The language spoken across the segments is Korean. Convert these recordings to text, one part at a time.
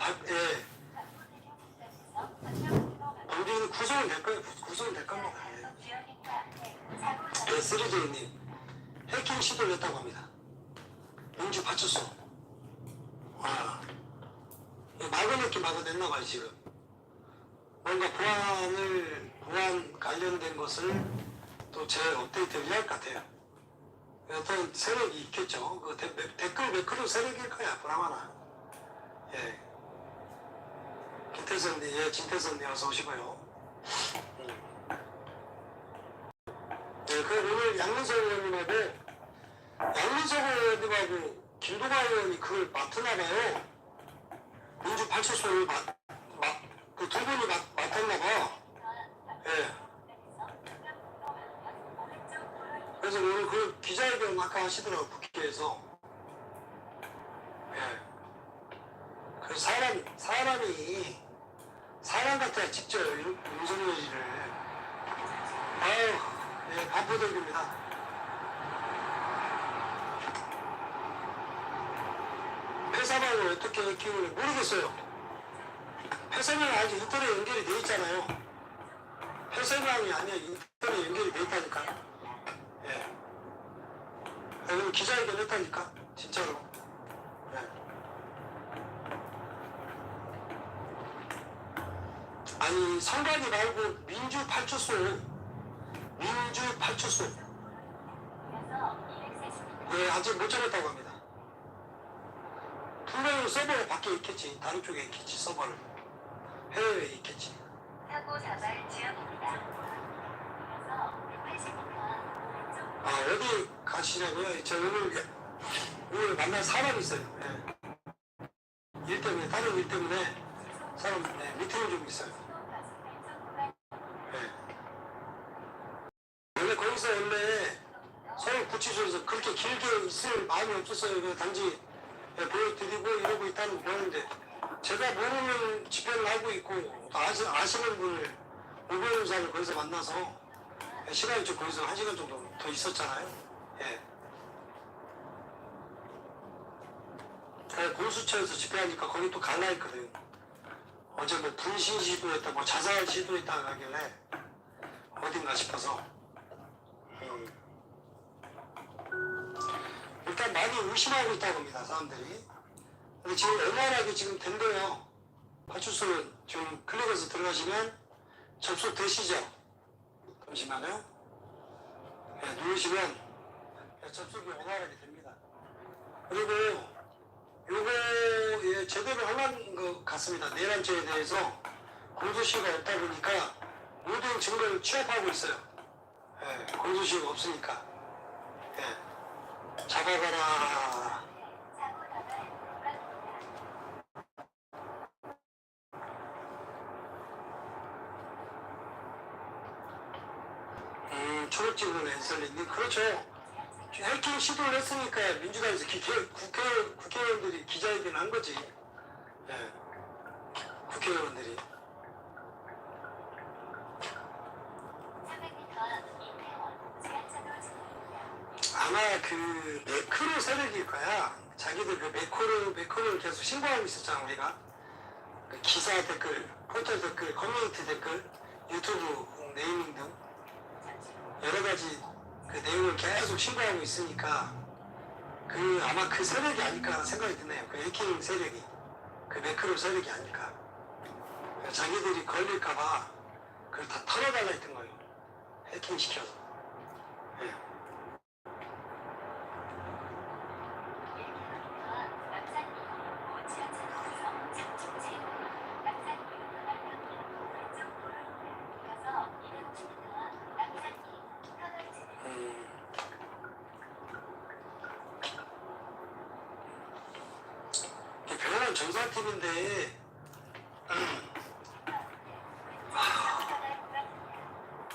예. 우리는 구성은 될 거예요. 구- 구성은 될 겁니다. 예. 네, 쓰리데이님. 해킹 시도를 했다고 합니다. 민주 파출소. 와. 이거 막아냈기 막아냈나 봐요, 지금. 뭔가 보안을, 보안 관련된 것을 또 재업데이트를 해야 할 것 같아요. 어떤 세력이 있겠죠. 그 데- 데- 댓글 매크로 세력일 거야, 보나마나. 예. 김태선님, 예, 진태선님 어서 오시고요. 음. 네, 그 오늘 양문석 의원님하고 양문석 의원님하고 김동아 의원이 그걸 맡으나 봐요. 민주 발출소를 맡, 맡, 그두 분이 맡, 맡았나 봐. 예. 그래서 오늘 그 기자회견 아까 하시더라고, 국회에서. 예. 그 사람, 사람이, 사람 같아야 직접 윤- 윤석열 씨를. 아유, 예, 반포동입니다. 폐사방을 어떻게 키우는지 모르겠어요. 폐사방이 아직 인터넷 연결이 돼 있잖아요. 폐사방이 아니야, 인터넷 연결이 돼 있다니까. 예. 기자회견 했다니까, 진짜로. 아니 성관이 말고 민주 팔출소. 민주 팔출소. 네 아직 못 잡았다고 합니다. 분명히 서버가 밖에 있겠지. 다른 쪽에 있겠지 서버를. 해외에 있겠지. 사고 자발 지역입니다. 그래서 180m 아 어디 가시냐고요? 저 오늘 오늘 만날 사람이 있어요. 예. 일 때문에 다른 일 때문에 사람 네, 미팅이 좀 있어요 예. 거기서 원래 서울 구치소에서 그렇게 길게 있을 마음이 없었어요. 그 단지 예, 보여드리고 이러고 있다는 보는데 제가 모르는 집회를 하고 있고 또 아시, 아시는 분을 오변호사를 거기서 만나서 예, 시간이 좀 거기서 한 시간 정도 더 있었잖아요. 예. 예, 공수처에서 집회하니까 거기 또 갈라 했거든. 어제 뭐 분신 시도했다, 뭐 자살 시도했다 하길래 어딘가 싶어서. 음. 일단 많이 의심하고 있다고 합니다, 사람들이. 근데 지금 원활하게 지금 된대요. 파출소는 지금 클릭해서 들어가시면 접속되시죠? 잠시만요. 네, 누르시면 네, 접속이 원활하게 됩니다. 그리고 요거 예, 제대로 하는 것 같습니다. 내란죄에 대해서 공소시효가 없다 보니까 모든 증거를 취합하고 있어요. 예, 공소시효가 없으니까. 예, 잡아가라. 음, 초록집은 앤설리님 그렇죠. 해킹 시도를 했으니까 민주당에서 기계, 국회, 국회의원들이 기자회견 한 거지. 예. 국회의원들이. 300m 이태원 지하차도 진입입니다. 아마 그 매크로 세력일 거야. 자기들 그 매크로, 매크로를 계속 신고하고 있었잖아, 우리가. 그 기사 댓글, 포털 댓글, 커뮤니티 댓글, 유튜브 네이밍 등 여러 가지 그 내용을 계속 신고하고 있으니까 그 아마 그 세력이 아닐까 생각이 드네요. 그 해킹 세력이. 그 매크로 세력이 아닐까. 자기들이 걸릴까봐 그걸 다 털어달라 했던 거예요. 해킹 시켜서. 예. 남산 2호 지하차도에서 장충제 남산 2호 왼쪽 도로입니다. 이어서 250m 남산 2호 터널 진입 음. 별난 정상팀인데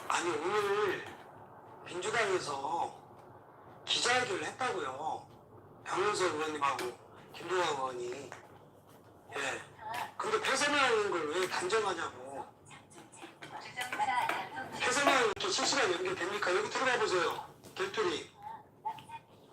아니 오늘 민주당에서 기자회견을 했다고요. 박문석 의원님하고 김동완 의원이 예. 근데 폐쇄망인 걸 왜 단정하냐고. 폐쇄망이 이렇게 실시간 연결됩니까? 여기 들어가 보세요. 결투리